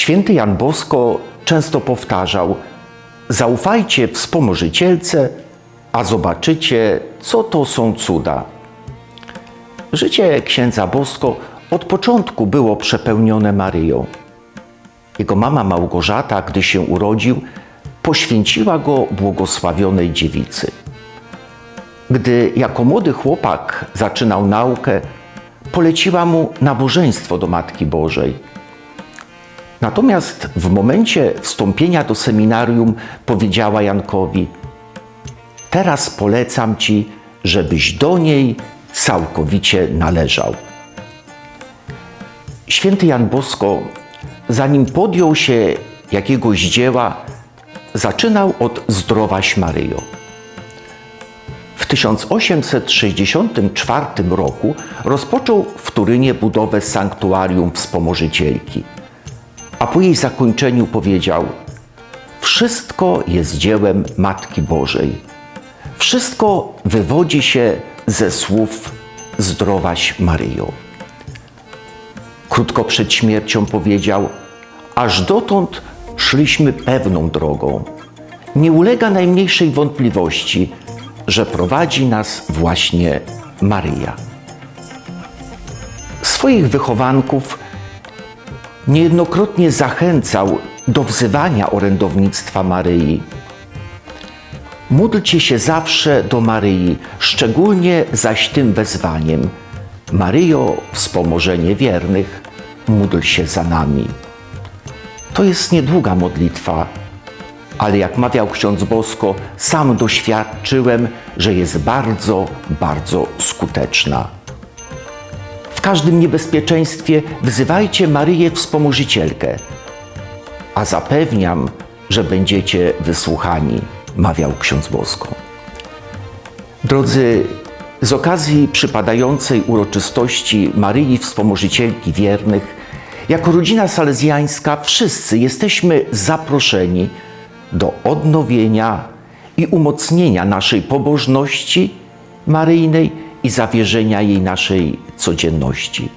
Święty Jan Bosko często powtarzał: Zaufajcie wspomożycielce, a zobaczycie, co to są cuda. Życie księdza Bosko od początku było przepełnione Maryją. Jego mama Małgorzata, gdy się urodził, poświęciła go błogosławionej dziewicy. Gdy jako młody chłopak zaczynał naukę, poleciła mu nabożeństwo do Matki Bożej. Natomiast w momencie wstąpienia do seminarium powiedziała Jankowi: Teraz polecam ci, żebyś do niej całkowicie należał. Święty Jan Bosko, zanim podjął się jakiegoś dzieła, zaczynał od Zdrowaś Maryjo. W 1864 roku rozpoczął w Turynie budowę sanktuarium Wspomożycielki, a po jej zakończeniu powiedział: Wszystko jest dziełem Matki Bożej. Wszystko wywodzi się ze słów Zdrowaś Maryjo. Krótko przed śmiercią powiedział: Aż dotąd szliśmy pewną drogą. Nie ulega najmniejszej wątpliwości, że prowadzi nas właśnie Maryja. Swoich wychowanków niejednokrotnie zachęcał do wzywania orędownictwa Maryi. Módlcie się zawsze do Maryi, szczególnie zaś tym wezwaniem. Maryjo, wspomożenie wiernych, módl się za nami. To jest niedługa modlitwa, ale jak mawiał ksiądz Bosko, sam doświadczyłem, że jest bardzo, bardzo skuteczna. W każdym niebezpieczeństwie wzywajcie Maryję Wspomożycielkę, a zapewniam, że będziecie wysłuchani, mawiał ksiądz Bosko. Drodzy, z okazji przypadającej uroczystości Maryi Wspomożycielki Wiernych, jako rodzina salezjańska wszyscy jesteśmy zaproszeni do odnowienia i umocnienia naszej pobożności maryjnej i zawierzenia jej naszej codzienności.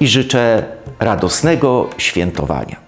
I życzę radosnego świętowania.